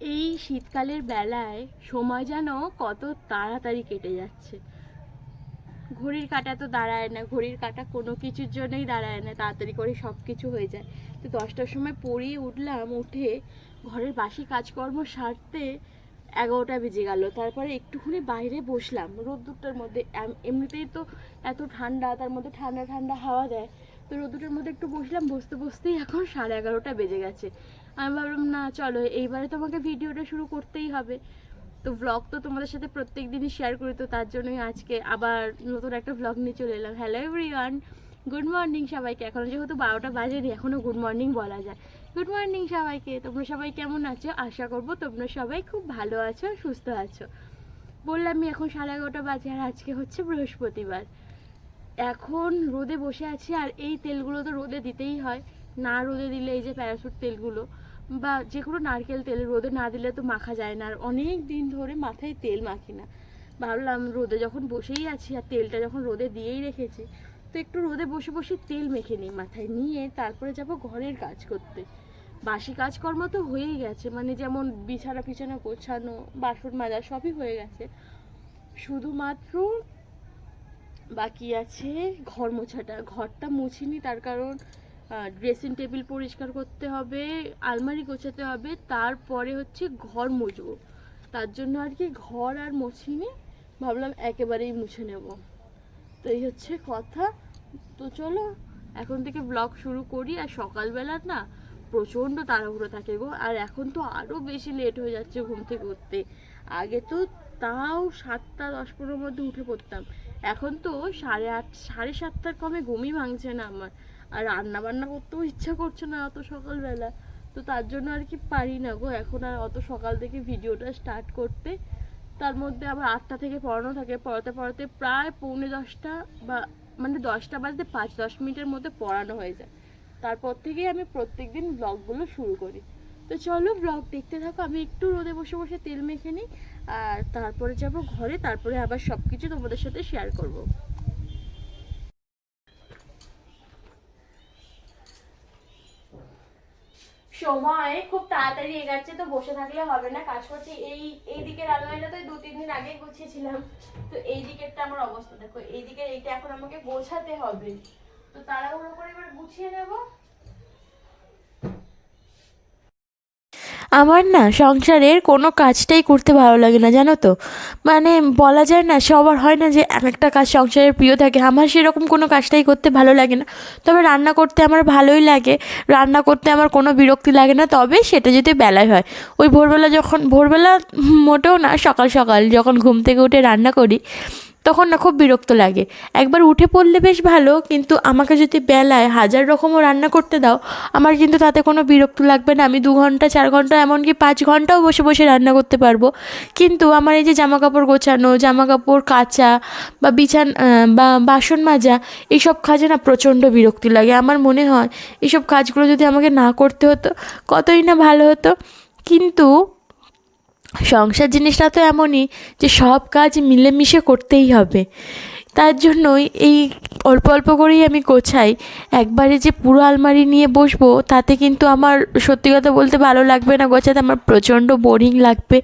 এই শীতকালের বেলায় সময় যেন কত তাড়াতাড়ি কেটে যাচ্ছে। ঘড়ির কাটা তো দাঁড়ায় না, ঘড়ির কাটা কোনো কিছুর জন্যই দাঁড়ায় না, তাড়াতাড়ি করে সব কিছু হয়ে যায়। তো দশটার সময় পড়িয়ে উঠলাম, উঠে ঘরের বাসি কাজকর্ম সারতে এগারোটা বেজে গেল। তারপরে একটুখানি বাইরে বসলাম। রোদ্দুরটার মধ্যে এমনিতেই তো এত ঠান্ডা, তার মধ্যে ঠান্ডা ঠান্ডা হাওয়া দেয়। তো রোদ্দুরের মধ্যে একটু বসলাম, বসতে, বসতেই এখন সাড়ে এগারোটা বেজে গেছে। আমি ভাবলাম, না, চলো, এইবারে তোমাকে ভিডিওটা শুরু করতেই হবে। তো ভ্লগ তো তোমাদের সাথে প্রত্যেক দিনই শেয়ার করি, তো তার জন্যই আজকে আবার নতুন একটা ভ্লগ নিয়ে চলে এলাম। হ্যালো এভরিওয়ান গুড মর্নিং সবাইকে। এখনও যেহেতু বারোটা বাজেনি এখনও গুড মর্নিং বলা যায়। গুড মর্নিং সবাইকে, তোমরা সবাই কেমন আছো? আশা করব তোমরা সবাই খুব ভালো আছো, সুস্থ আছো। বললামই এখন সাড়ে এগারোটা বাজে আর আজকে হচ্ছে বৃহস্পতিবার। এখন রোদে বসে আছি আর এই তেলগুলো তো রোদে দিতেই হয়। না রোদে দিলে এই যে প্যারাশুট তেলগুলো বা যে কোনো নারকেল তেল, রোদে না দিলে তো মাখা যায় না। আর অনেক দিন ধরে মাথায় তেল মাখি না। ভাবলাম রোদে যখন বসেই আছি আর তেলটা যখন রোদে দিয়েই রেখেছি, তো একটু রোদে বসে বসে তেল মেখে নিই মাথায়। নিয়ে তারপরে যাব ঘরের কাজ করতে। বাসি কাজকর্ম তো হয়েই গেছে। মানে যেমন বিছানা পিছানা গোছানো, বাসন মাজা সবই হয়ে গেছে। শুধুমাত্র বাকি আছে ঘর মোছাটা। ঘরটা মুছিনি তার কারণ ড্রেসিং টেবিল পরিষ্কার করতে হবে, আলমারি গোছাতে হবে, তারপরে হচ্ছে ঘর মুছবো তার জন্য আর কি ঘর আর মুছিনি ভাবলাম একেবারেই মুছে নেব। তো এই হচ্ছে কথা। তো চলো, এখন থেকে ব্লগ শুরু করি। আর সকালবেলা না প্রচণ্ড তাড়াহুড়ো থাকে গো। আর এখন তো আরও বেশি লেট হয়ে যাচ্ছে ঘুম থেকে উঠতে। আগে তো তাও সাতটা, দশ পনেরোর মধ্যে উঠে পড়তাম। এখন তো সাড়ে আট, সাড়ে সাতটার কমে ঘুমই ভাঙছে না আমার। আর রান্না বান্না করতেও ইচ্ছা করছে না অত সকালবেলা। তো তার জন্য আর কি পারি না গো। এখন আর অত সকাল থেকে ভিডিওটা স্টার্ট করতে। তার মধ্যে আবার আটটা থেকে পড়ানো থাকে। পড়াতে পড়াতে প্রায় পৌনে দশটা বা মানে দশটা বাজতে পাঁচ দশ মিনিটের মধ্যে পড়ানো হয়ে যায়। তারপর থেকেই আমি প্রত্যেক দিন ব্লগগুলো শুরু করি। তো চলো ব্লগ দেখতে থাকো। আমি একটু রোদে বসে বসে তেল মেখে নিই। আর তারপরে যাব ঘরে। তারপরে আবার সব কিছু তোমাদের সাথে শেয়ার করব। সময় খুব তাড়াতাড়ি এগাচ্ছে তো বসে থাকলে হবে না, কাজ করছি। এই এই দিকের আলমারিটা তো দু তিন দিন আগে গুছিয়েছিলাম। তো এই দিকেরটা আমার অবস্থা। দেখো, এই দিকের এইটা এখন আমাকে গোছাতে হবে। তো তাড়াহুড়ো করে এবার গুছিয়ে নেব। আমার না সংসারের কোনো কাজটাই করতে ভালো লাগে না, জানো তো। মানে বলা যায় না, সবার হয় না যে এক একটা কাজ সংসারের প্রিয় থাকে। আমার সেরকম কোনো কাজটাই করতে ভালো লাগে না। তবে রান্না করতে আমার ভালোই লাগে। রান্না করতে আমার কোনো বিরক্তি লাগে না। তবে সেটা যদি বেলায় হয়। ওই ভোরবেলা যখন, ভোরবেলা মোটেও না, সকাল সকাল যখন ঘুম থেকে উঠে রান্না করি তখন না খুব বিরক্ত লাগে। একবার উঠে পড়লে বেশ ভালো, কিন্তু আমাকে যদি বেলায় হাজার রকমও রান্না করতে দাও, আমার কিন্তু তাতে কোনো বিরক্ত লাগবে না। আমি দু ঘণ্টা, চার ঘণ্টা, এমনকি পাঁচ ঘন্টাও বসে বসে রান্না করতে পারব। কিন্তু আমার এই যে জামা কাপড় গোছানো জামা কাপড় কাচা বা বিছান বা বাসন মাজা এইসব কাজে না প্রচণ্ড বিরক্তি লাগে। আমার মনে হয় এইসব কাজগুলো যদি আমাকে না করতে হতো, কতই না ভালো হতো। কিন্তু সংসার জিনিসটা তো এমনই যে সব কাজ মিলেমিশে করতেই হবে। তার জন্যই এই অল্প অল্প করেই আমি গোছাই। একবারে যে পুরো আলমারি নিয়ে বসবো, তাতে কিন্তু আমার সত্যি কথা বলতে ভালো লাগবে না গোছাতে, আমার প্রচণ্ড বোরিং লাগবে।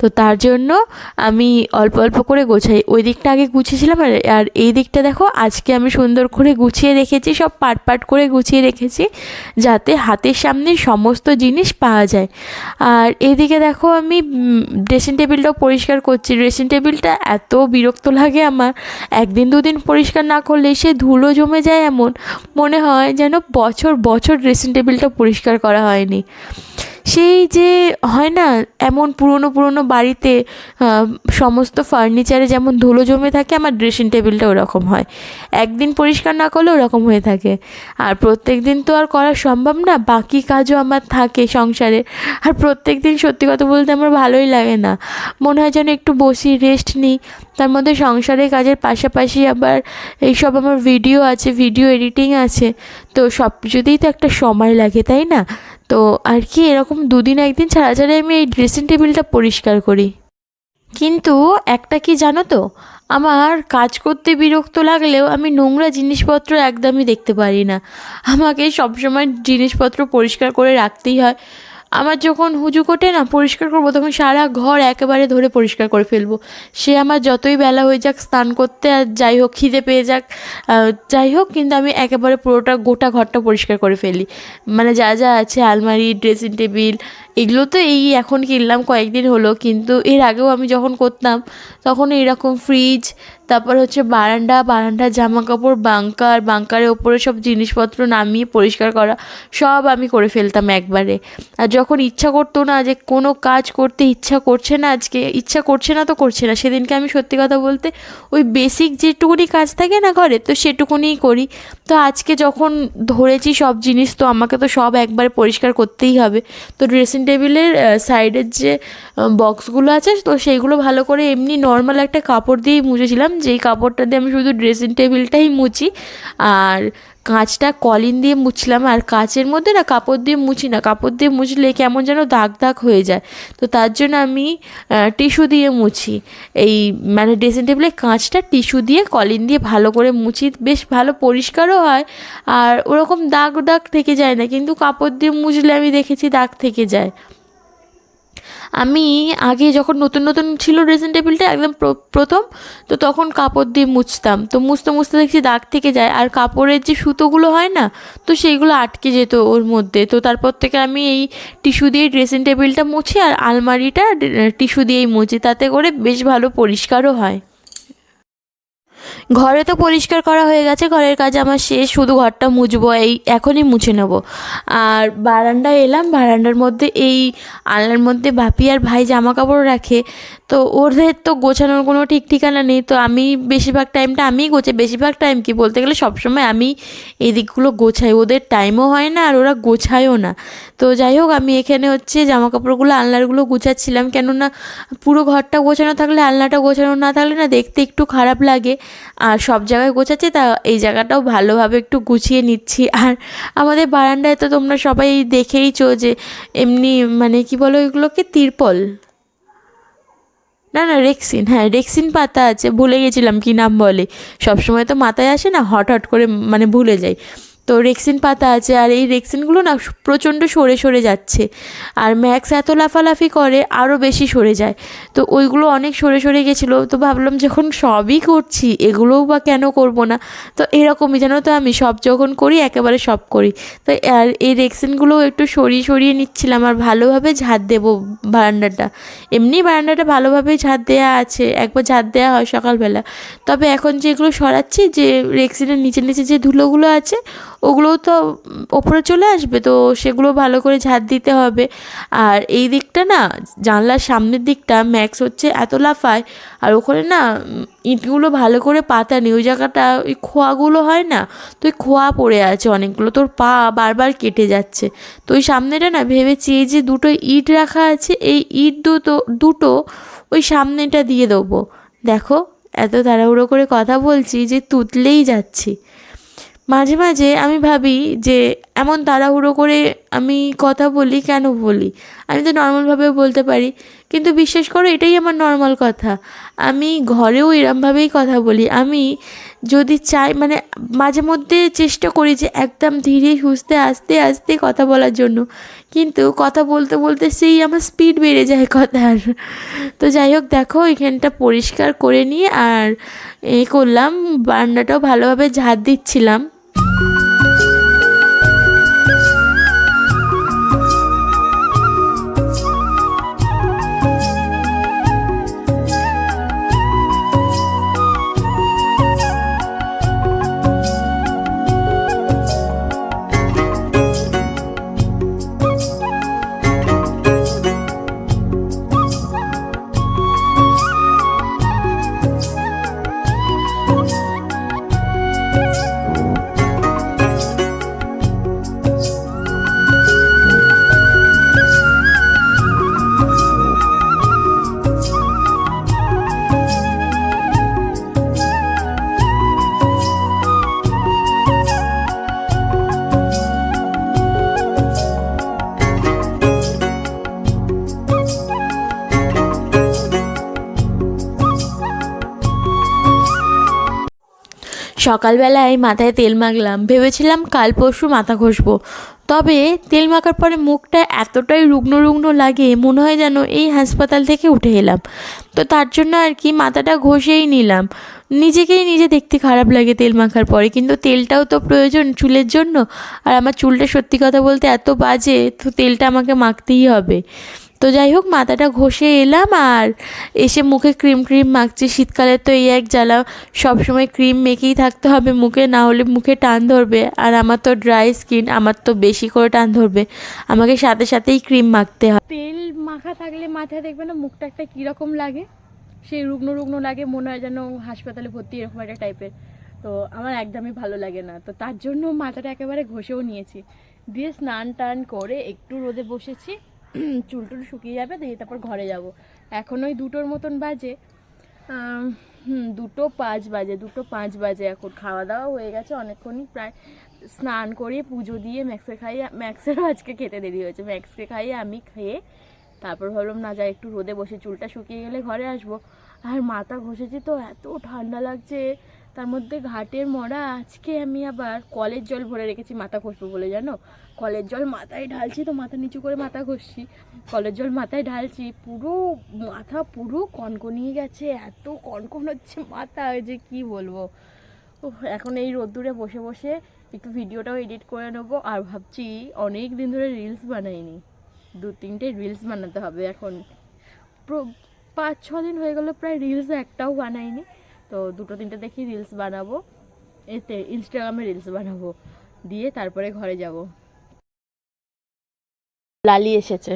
তো তার জন্য আমি অল্প অল্প করে গোছাই। ওই দিকটা আগে গুছিয়েছিলাম আর আর এই দিকটা দেখো, আজকে আমি সুন্দর করে গুছিয়ে রেখেছি, সব পাট পাট করে গুছিয়ে রেখেছি, যাতে হাতের সামনে সমস্ত জিনিস পাওয়া যায়। আর এদিকে দেখো আমি ড্রেসিং টেবিলটাও পরিষ্কার করছি। ড্রেসিং টেবিলটা এত বিরক্ত লাগে আমার। একদিন দুদিন পরিষ্কার না করলে সে ধুলো জমে যায় এমন। মনে হয় যেন বছর বছর ড্রেসিং টেবিলটা পরিষ্কার করা হয়নি। সেই যে হয় না, এমন পুরনো পুরনো বাড়িতে সমস্ত ফার্নিচারে যেমন ধুলো জমে থাকে, আমার ড্রেসিং টেবিলটা ওরকম হয়। একদিন পরিষ্কার না করলে ওরকম হয়ে থাকে। আর প্রত্যেক দিন তো আর করা সম্ভব না, বাকি কাজও আমার থাকে সংসারে। আর প্রত্যেক দিন সত্যি কথা বলতে আমার ভালোই লাগে না। মনে হয় যেন একটু বসি রেস্ট নিই। তার মধ্যে সংসারের কাজের পাশাপাশি আবার এইসব আমার ভিডিও আছে ভিডিও এডিটিং আছে। তো সব কিছুতেই তো একটা সময় লাগে, তাই না? তো আর কি, এরকম দুদিন একদিন ছাড়া ছাড়া আমি এই ড্রেসিং টেবিলটা পরিষ্কার করি। কিন্তু একটা কি জানো তো, আমার কাজ করতে বিরক্ত লাগলেও আমি নোংরা জিনিসপত্র একদমই দেখতে পারি না। আমাকে সবসময় জিনিসপত্র পরিষ্কার করে রাখতেই হয়। আমার যখন হুজু কোটে না, পরিষ্কার করব, তখন সারা ঘর একেবারে ধরে পরিষ্কার করে ফেলব। সে আমার যতই বেলা হয়ে যাক, স্নান করতে আর যাই হোক, খিদে পেয়ে যাক যাই হোক, কিন্তু আমি একেবারে পুরোটা গোটা ঘরটা পরিষ্কার করে ফেলি। মানে যা যা আছে, আলমারি ড্রেসিং টেবিল এগুলো তো এই এখন কিনলাম, কয়েকদিন হলো, কিন্তু এর আগেও আমি যখন করতাম, তখন এরকম ফ্রিজ তারপর হচ্ছে বারান্দা বারান্দার জামা কাপড় বাঙ্কার বাঙ্কারের ওপরে সব জিনিসপত্র নামিয়ে পরিষ্কার করা, সব আমি করে ফেলতাম একবারে। আর যখন ইচ্ছা করতো না যে কোনো কাজ করতে ইচ্ছা করছে না আজকে, ইচ্ছা করছে না তো করছে না। সেদিনকে আমি সত্যি কথা বলতে ওই বেসিক যেটুকুনি কাজ থাকে না ঘরে, তো সেটুকুনিই করি। তো আজকে যখন ধরেছি সব জিনিস, তো আমাকে তো সব একবারে পরিষ্কার করতেই হবে। তো ড্রেসিং টেবিলের সাইডের যে বক্সগুলো আছে, তো সেইগুলো ভালো করে এমনি নর্মাল একটা কাপড় দিয়েই মুছেছিলাম। যেই কাপড়টা দিয়ে আমি শুধু ড্রেসিং টেবিলটাই মুছি, আর কাঁচটা কলিন দিয়ে মুছলাম, আর কাচের মধ্যে না কাপড় দিয়ে মুছি না, কাপড় দিয়ে মুছলে কেমন যেন দাগ দাগ হয়ে যায়। তো তার জন্য আমি টিস্যু দিয়ে মুছি। এই মানে ড্রেসিং টেবিলে কাঁচটা টিস্যু দিয়ে কলিন দিয়ে ভালো করে মুছি, বেশ ভালো পরিষ্কারও হয়, আর ওরকম দাগ দাগ থেকে যায় না, কিন্তু কাপড় দিয়ে মুছলে আমি দেখেছি দাগ থেকে যায়। আমি আগে যখন নতুন নতুন ছিল ড্রেসিং টেবিলটা একদম প্র- প্রথম, তো তখন কাপড় দিয়ে মুছতাম। তো মুছতে মুছতে দেখছি দাগ থেকে যায়, আর কাপড়ের যে সুতোগুলো হয় না, তো সেইগুলো আটকে যেত ওর মধ্যে। তো তারপর থেকে আমি এই টিস্যু দিয়ে ড্রেসিং টেবিলটা মুছি, আর আলমারিটা টিস্যু দিয়েই মুছি, তাতে করে বেশ ভালো পরিষ্কারও হয়। ঘরে তো পরিষ্কার করা হয়ে গেছে, ঘরের কাজ আমার শেষ, শুধু ঘরটা মুছবো, এই এখনই মুছে নেব। আর বারান্দায় এলাম, বারান্দার মধ্যে এই আলনার মধ্যে বাপি আর ভাই জামা কাপড় রাখে, তো ওদের তো গোছানোর কোনো ঠিক ঠিকানা নেই, তো আমি বেশিরভাগ টাইমটা আমিই গোছাই, বেশিরভাগ টাইম কি বলতে গেলে সবসময় আমি এই দিকগুলো গোছাই, ওদের টাইমও হয় না আর ওরা গোছায়ও না। তো যাই হোক, আমি এখানে হচ্ছে জামা কাপড়গুলো আলনারগুলো গুছাচ্ছিলাম, কেননা পুরো ঘরটা গোছানো থাকলে, আলনাটা গোছানো না থাকলে না দেখতে একটু খারাপ লাগে। আর সব জায়গায় গোছাচ্ছি, তা এই জায়গাটাও ভালোভাবে একটু গুছিয়ে নিচ্ছি। আর আমাদের বারান্দায় তো তোমরা সবাই দেখেইছো যে এমনি মানে কি বলো এগুলোকে তিরপল। না না, রেক্সিন হ্যাঁ রেক্সিন পাতা আছে, ভুলে গেছিলাম কি নাম বলে। সবসময় তো মাথায় আসে না হট হট করে মানে ভুলে যাই। তো রেক্সিন পাতা আছে আর এই রেক্সিনগুলো না প্রচণ্ড সরে সরে যাচ্ছে। আর ম্যাক্স এত লাফালাফি করে আরও বেশি সরে যায়। তো ওইগুলো অনেক সরে সরে গেছিল, তো ভাবলাম যখন সবই করছি, এগুলোও বা কেন করব না? তো এরকমই জানো তো আমি, সব যখন করি, একেবারে সব করি। তো আর এই রেক্সিনগুলোও একটু সরিয়ে সরিয়ে নিচ্ছিলাম আর ভালোভাবে ঝাড় দেবো বারান্দাটা। এমনি বারান্দাটা ভালোভাবে ঝাড় দেওয়া আছে, একবার ঝাড় দেওয়া হয় সকালবেলা। তবে এখন যেগুলো সরাচ্ছি, যে রেক্সিনের নিচে নিচে যে ধুলোগুলো আছে ওগুলোও তো ওপরে চলে আসবে, তো সেগুলো ভালো করে ঝাঁট দিতে হবে। আর এই দিকটা না, জানলার সামনের দিকটা ম্যাক্স হচ্ছে এত লাফায়, আর ওখানে না ইঁটগুলো ভালো করে পাতা নেই, ওই জায়গাটা ওই খোয়াগুলো হয় না, তো ওই খোয়া পড়ে আছে অনেকগুলো, তোর পা বারবার কেটে যাচ্ছে। তো ওই সামনেটা না ভেবেছি এই যে দুটো ইট রাখা আছে, এই ইট দুটো দুটো ওই সামনেটা দিয়ে দেবো। দেখো, এত তাড়াহুড়ো করে কথা বলছি যে তুতলেই যাচ্ছি। মাঝে মাঝে আমি ভাবি যে এমন তাড়াহুড়ো করে আমি কথা বলি, কেন বলি? আমি তো নর্মালভাবেও বলতে পারি, কিন্তু বিশ্বাস করো এটাই আমার নর্মাল কথা। আমি ঘরেও এরমভাবেই কথা বলি। আমি যদি চাই মানে মাঝে মধ্যে চেষ্টা করি যে একদম ধীরে, সুস্থে, আস্তে আস্তে কথা বলার জন্য। কিন্তু কথা বলতে বলতে সেই আমার স্পিড বেড়ে যায় কথার। তো যাই হোক, দেখো এখানটা পরিষ্কার করে নিয়ে আর এ করলাম বারান্দাটাও ভালোভাবে ঝাড় দিচ্ছিলাম। সকালবেলায় মাথায় তেল মাখলাম। ভেবেছিলাম কাল পরশু মাথা ঘষবো। তবে তেল মাখার পরে মুখটা এতটাই রুগ্ন রুগ্ন লাগে, মনে হয় যেন এই হাসপাতাল থেকে উঠে এলাম। তো তার জন্য আর কি মাথাটা ঘষেই নিলাম। নিজেকেই নিজে দেখতে খারাপ লাগে তেল মাখার পরে। কিন্তু তেলটাও তো প্রয়োজন চুলের জন্য। আর আমার চুলটা সত্যি কথা বলতে এত বাজে, তো তেলটা আমাকে মাখতেই হবে। তো যাই হোক, মাথাটা ঘষে এলাম আর এসে মুখে ক্রিম ক্রিম মাখছি। শীতকালে তো এই এক জ্বালা, সবসময় ক্রিম মেখেই থাকতে হবে মুখে, না হলে মুখে টান ধরবে। আর আমার তো ড্রাই স্কিন, আমার তো বেশি করে টান ধরবে। আমাকে সাথে সাথেই ক্রিম মাখতে হয়। তেল মাখা থাকলে মাথায় দেখবে না মুখটা একটা কীরকম লাগে? সেই রুগ্ন রুগ্ন লাগে, মনে হয় যেন হাসপাতালে ভর্তি এরকম একটা টাইপের তো আমার একদমই ভালো লাগে না। তো তার জন্য মাথাটা একেবারে ঘষেও নিয়েছি। দিয়ে স্নান টান করে একটু রোদে বসেছি। চুল টুল শুকিয়ে যাবে, দিয়ে তারপর ঘরে যাব। এখন ওই দুটোর মতন বাজে। দুটো পাঁচ বাজে, দুটো পাঁচ বাজে এখন। খাওয়া দাওয়া হয়ে গেছে অনেকক্ষণই, প্রায় স্নান করে পুজো দিয়ে ম্যাক্সে খাইয়ে ম্যাক্সেরও আজকে খেতে দেরি হয়েছে। ম্যাক্সকে খাইয়ে আমি খেয়ে তারপর ভাবলাম, না যা, একটু রোদে বসে চুলটা শুকিয়ে গেলে ঘরে আসব। আর মাথা ঘষেছি তো, এত ঠান্ডা লাগছে। তার মধ্যে ঘাটের মরা, আজকে আমি আবার কলের জল ভরে রেখেছি মাথা ঘষবো বলে, জানো? কলের জল মাথায় ঢালছি তো মাথা নিচু করে মাথা ঘষছি। কলের জল মাথায় ঢালছি, পুরো মাথা পুরো কনকনিয়ে গেছে, এত কনকন হচ্ছে মাথা যে কি বলব? এখন এই রোদ্দুরে বসে বসে একটু ভিডিওটাও এডিট করে নেব, আর ভাবছি অনেক দিন ধরে রিলস বানাইনি। দু তিনটে রিলস বানাতে হবে এখন। পাঁচ ছ দিন হয়ে গেল প্রায় রিলস একটাও বানাইনি। তো দুটো তিনটে দেখি রিলস বানাবো। এতে ইনস্টাগ্রামে রিলস বানাবো। দিয়ে তারপরে ঘরে যাব। লালি এসেছে।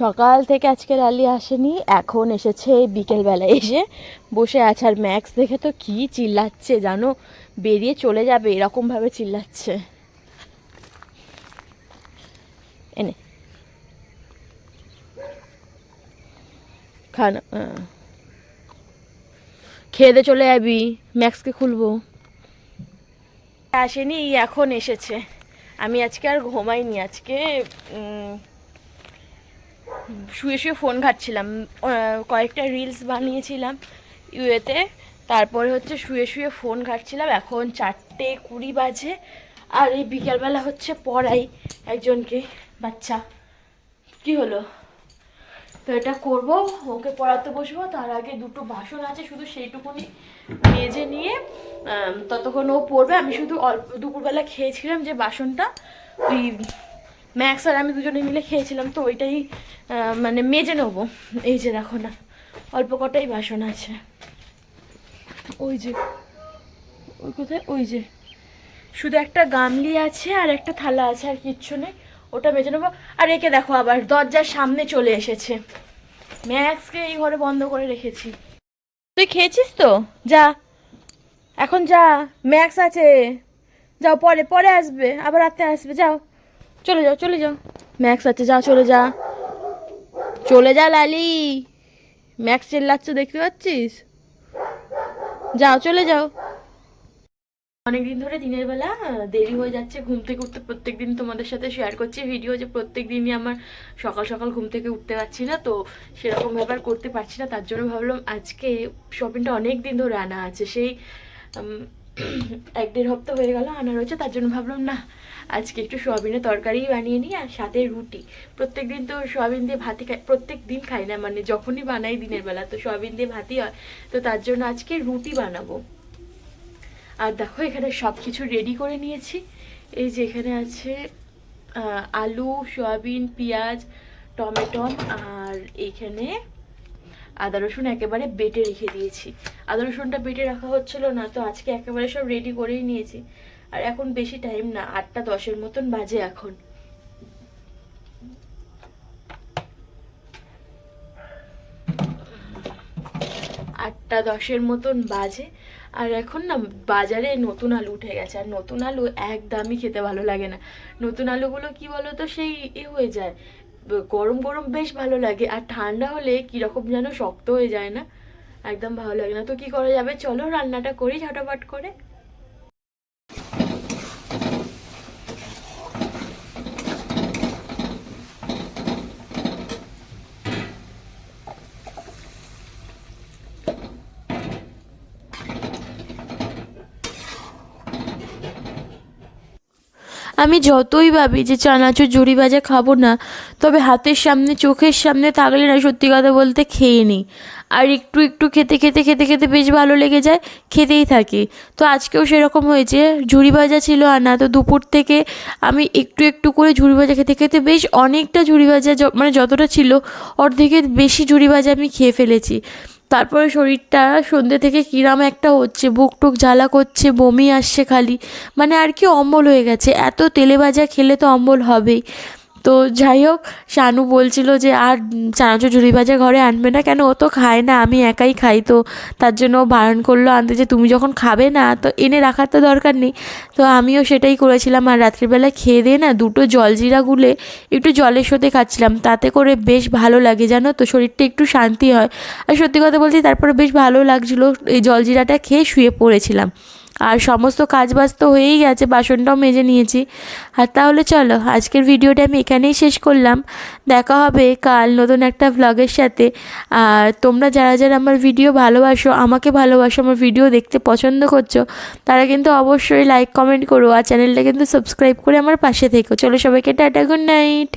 সকাল থেকে আজকে লালি আসেনি, এখন এসেছে বিকেলবেলা এসে। বসে আছে। আর ম্যাক্স দেখে তো কি চিল্লাচ্ছে জানো? বেরিয়ে চলে যাবে, এরকমভাবে চিল্লাচ্ছে। এনে। খানা। খেয়ে চলে যাবি ম্যাক্সকে খুলবো। আসেনি, এখন এসেছে। আমি আজকে আর ঘুমাইনি, আজকে শুয়ে শুয়ে ফোন ঘাটছিলাম। কয়েকটা রিলস বানিয়েছিলাম ইউএতে, তারপরে হচ্ছে শুয়ে শুয়ে ফোন ঘাটছিলাম। এখন চারটে কুড়ি বাজে, আর এই বিকেলবেলা হচ্ছে পড়াই একজনকে, বাচ্চা। কি হলো? তো এটা করব, ওকে পড়াতে বসবো, তার আগে দুটো বাসন আছে, শুধু সেইটুকুনি মেজে নিয়ে ততক্ষণ ও পড়বে। আমি শুধু অল্প দুপুরবেলা খেয়েছিলাম যে বাসনটা, ওই ম্যাক্স আর আমি দুজনে মিলে খেয়েছিলাম, তো ওইটাই মানে মেজে নেব। এই যে দেখো না, অল্প কটাই বাসন আছে। ওই যে, ওই কোথায়? ওই যে, শুধু একটা গামলি আছে আর একটা থালা আছে, আর কিচ্ছু নেই। ওটা মেজে নেব। আর একে দেখো আবার দরজার সামনে চলে এসেছে। ম্যাক্সকে এই ঘরে বন্ধ করে রেখেছি। তুই খেয়েছিস তো? যা এখন যা ম্যাক্স আছে। যাও পরে পরে আসবে আবার রাতে আসবে যাও। চলে যাও চলে যাও। ম্যাক্স আছে যা চলে যা। চলে যা লালি। ম্যাক্স চেল্লাচ্ছে দেখতে পাচ্ছিস? যাও চলে যাও। অনেকদিন ধরে দিনের বেলা দেরি হয়ে যাচ্ছে ঘুম থেকে উঠতে। প্রত্যেক দিন তোমাদের সাথে শেয়ার করছি ভিডিও যে প্রত্যেক দিনই আমার সকাল সকাল ঘুম থেকে উঠতে পারছি না, তো সেরকম ব্যাপার করতে পারছি না, তার জন্য ভাবলাম আজকে শপিংটা অনেক দিন ধরে আনা আছে, সেই এক দেড় হপ্তাহ হয়ে গেল আনা রয়েছে, তার জন্য ভাবলাম না, আজকে একটু সোয়াবিনের তরকারি বানিয়ে নিই আর সাথে রুটি। প্রত্যেক দিন তো সোয়াবিন দিয়ে ভাতই খাই প্রত্যেক দিন খাই না মানে যখনই বানাই দিনের বেলা, তো সোয়াবিন দিয়ে ভাতই হয়, তো তার জন্য আজকে রুটি বানাবো। আর দেখো, এখানে সব কিছু রেডি করে নিয়েছি। এই যে এখানে আছে আলু, সয়াবিন, পেঁয়াজ, টমেটো আর এখানে আদা রসুন একেবারে বেটে রেখে দিয়েছি। আদা রসুনটা বেটে রাখা হচ্ছিল না, তো আজকে একেবারে সব রেডি করেই নিয়েছি। আর এখন বেশি টাইম না, আটটা দশের মতন বাজে এখন। আটটা দশের মতন বাজে। আর এখন না বাজারে নতুন আলু উঠে গেছে। আর নতুন আলু একদমই খেতে ভালো লাগে না। নতুন আলুগুলো কি বলো তো সেই এ হয়ে যায়। গরম গরম বেশ ভালো লাগে। আর ঠান্ডা হলে কীরকম যেন শক্ত হয়ে যায় না। একদম ভালো লাগে না। তো কি করা যাবে? চলো রান্নাটা করি ঝটাপট করে। আমি যতই ভাবি যে চানাচুর ঝুড়ি ভাজা খাব না, তবে হাতের সামনে, চোখের সামনে থাকলে না সত্যি কথা বলতে খেয়ে নিই। আর একটু একটু খেতে খেতে খেতে খেতে বেশ ভালো লেগে যায়, খেতেই থাকি। তো আজকেও সেরকম হয়েছে ঝুড়ি ভাজা ছিল আনা তো দুপুর থেকে আমি একটু একটু করে ঝুড়ি ভাজা খেতে খেতে বেশ অনেকটা ঝুড়ি ভাজা মানে যতটা ছিল, অর্ধেকের বেশি ঝুড়ি ভাজা আমি খেয়ে ফেলেছি। তারপরে শরীরটা সন্ধ্যে থেকে কিরাম একটা হচ্ছে বুক টুক জ্বালা করছে, বমি আসছে খালি। মানে আর কি অম্বল হয়ে গেছে। এত তেলে ভাজা খেলে তো অম্বল হবেই। তো যাই হোক, শানু বলছিল যে, আর চানাচুর ঝুড়ি ভাজা ঘরে আনবে না কেন? ও তো খায় না, আমি একাই খাই। তো তার জন্য বারণ করল আনতে যে, তুমি যখন খাবে না, তো এনে রাখার তো দরকার নেই। তো আমিও সেটাই করেছিলাম। আর রাত্রিবেলা খেয়ে দিয়ে না, দুটো জলজিরা গুলে একটু জলের সাথে খাচ্ছিলাম। তাতে করে বেশ ভালো লাগে, জানো তো? শরীরটা একটু শান্তি হয়। আর সত্যি কথা বলছি তারপরে বেশ ভালো লাগছিল, এই জলজিরাটা খেয়ে শুয়ে পড়েছিলাম। আর সমস্ত কাজ বাজ তো হয়েই গেছে, বাসনটাও মেজে নিয়েছি। আর তাহলে চলো, আজকের ভিডিওটা আমি এখানেই শেষ করলাম। দেখা হবে কাল নতুন একটা ভ্লগের সাথে। আর তোমরা যারা যারা আমার ভিডিও ভালোবাসো, আমাকে ভালোবাসো, আমার ভিডিও দেখতে পছন্দ করছ, তারা কিন্তু অবশ্যই লাইক কমেন্ট করো। আর চ্যানেলটা কিন্তু সাবস্ক্রাইব করে আমার পাশে থেকো। চলো সবাইকে টাটা গুড নাইট